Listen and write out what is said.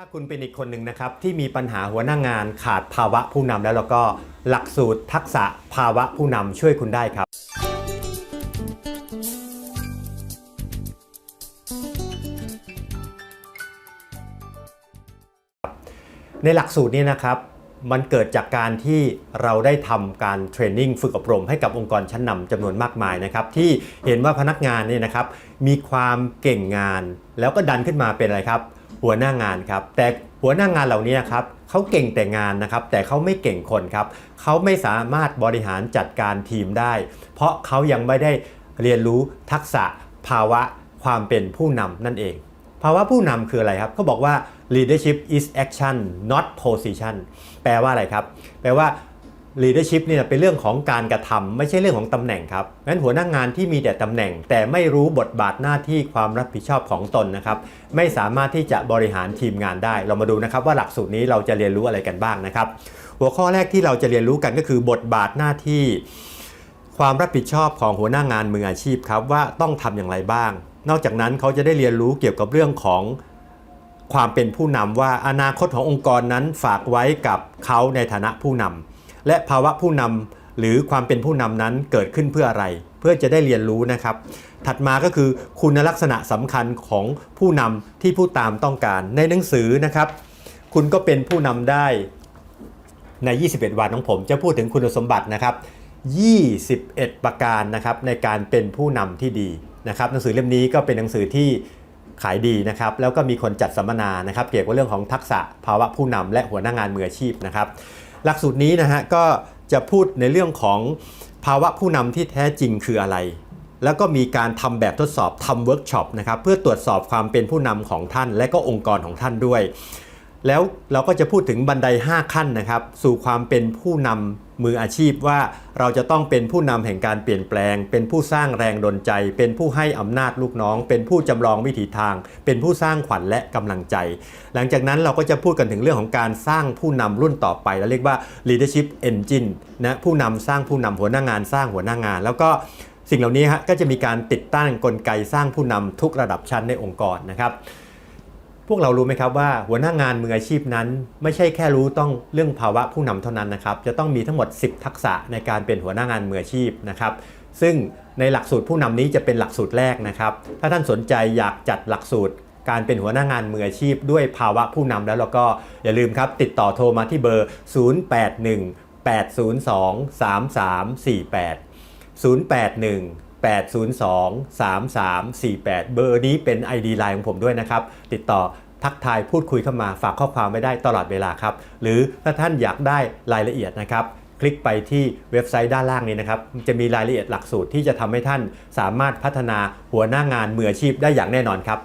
ถ้าคุณเป็นอีกคนหนึ่งนะครับ ที่มีปัญหาหัวหน้างานขาดภาวะผู้นำแล้วแล้วก็หลักสูตรทักษะภาวะผู้นำช่วยคุณได้ครับ ในหลักสูตรนี้นะครับมันเกิดจากการที่เราได้ทำการเทรนนิ่งฝึกอบรมให้กับองค์กรชั้นนำจำนวนมากมายนะครับที่เห็นว่าพนักงานเนี่ยนะครับมีความเก่งงานแล้วก็ดันขึ้นมาเป็นอะไรครับ หัวหน้างานครับ แต่หัวหน้างานเหล่านี้นะครับเขาเก่งแต่งานนะครับ แต่เขาไม่เก่งคนครับเขาไม่สามารถบริหารจัดการทีมได้ เพราะเขายังไม่ได้เรียนรู้ทักษะภาวะความเป็นผู้นำนั่นเอง ภาวะผู้นำคืออะไรครับเขาบอกว่า leadership is action not position แปลว่าอะไรครับ แปลว่า leadership เนี่ยเป็นเรื่องของการกระทำไม่ใช่เรื่องของตำแหน่งครับงั้นหัวหน้างานที่มีแต่ตำแหน่ง แต่ไม่รู้บทบาทหน้าที่ความรับผิดชอบของตนนะครับไม่สามารถที่จะบริหารทีมงานได้ เรามาดูนะครับว่าหลักสูตรนี้เราจะเรียนรู้อะไรกันบ้างนะครับ หัวข้อแรกที่เราจะเรียนรู้กันก็คือบทบาทหน้าที่ ความรับผิดชอบของหัวหน้างานมืออาชีพครับว่าต้องทำอย่างไรบ้าง นอกจากนั้นเขาจะได้เรียนรู้เกี่ยวกับเรื่องของความเป็นผู้นำว่าอนาคตขององค์กรนั้นฝากไว้กับเขาในฐานะผู้นำ และภาวะผู้นำหรือความเป็นผู้นำนั้นเกิดขึ้นเพื่ออะไร เพื่อจะได้เรียนรู้นะครับ ถัดมาก็คือคุณลักษณะสำคัญของผู้นำที่ผู้ตามต้องการ ในหนังสือนะครับ คุณก็เป็นผู้นำได้ใน 21 วันของผม จะพูดถึงคุณสมบัตินะครับ 21 ประการนะครับในการเป็นผู้นำที่ดีนะครับหนังสือเล่มนี้ก็เป็นหนังสือที่ขายดีนะครับแล้วก็มีคนจัดสัมมนานะครับ เกี่ยวกับเรื่องของทักษะภาวะผู้นำและหัวหน้างานมืออาชีพนะครับ หลักสูตรนี้นะฮะก็จะพูดในเรื่องของภาวะผู้นำที่แท้จริงคืออะไร แล้วก็มีการทำแบบทดสอบทำเวิร์กช็อปนะครับเพื่อตรวจสอบความเป็นผู้นำของท่าน และก็องค์กรของท่านด้วย แล้วเราก็จะพูดถึงบันได 5 ขั้นนะครับ สู่ความเป็นผู้นำมืออาชีพว่าเราจะต้องเป็นผู้นำแห่งการเปลี่ยนแปลง เป็นผู้สร้างแรงดลใจ เป็นผู้ให้อำนาจลูกน้อง เป็นผู้จำลองวิถีทาง เป็นผู้สร้างขวัญและกำลังใจ หลังจากนั้นเราก็จะพูดกันถึงเรื่องของการสร้างผู้นำรุ่นต่อไปเราเรียกว่า leadership engine นะผู้นำสร้างผู้นำหัวหน้างาน สร้างหัวหน้างาน แล้วก็สิ่งเหล่านี้ฮะก็จะมีการติดตั้งกลไกสร้างผู้นำทุกระดับชั้นในองค์กรนะครับ พวกเรารู้ไหมครับว่าหัวหน้างานมืออาชีพนั้น ไม่ใช่แค่รู้ต้องเรื่องภาวะผู้นำเท่านั้นนะครับ จะต้องมีทั้งหมด 10 ทักษะในการเป็นหัวหน้างานมืออาชีพนะครับ ซึ่งในหลักสูตรผู้นำนี้จะเป็นหลักสูตรแรกนะครับ ถ้าท่านสนใจอยากจัดหลักสูตร การเป็นหัวหน้างานมืออาชีพ ด้วยภาวะผู้นำแล้วเราก็อย่าลืมครับ ติดต่อโทรมาที่เบอร์ 081 802 3348 081 802 3348 เบอร์นี้เป็น ID ไลน์ของผมด้วยนะครับ ติดต่อทักทายพูดคุยเข้ามาฝากข้อความไว้ได้ตลอดเวลาครับ หรือถ้าท่านอยากได้รายละเอียดนะครับ คลิกไปที่เว็บไซต์ด้านล่างนี้นะครับ จะมีรายละเอียดหลักสูตรที่จะทำให้ท่านสามารถพัฒนาหัวหน้างานมืออาชีพได้อย่างแน่นอนครับ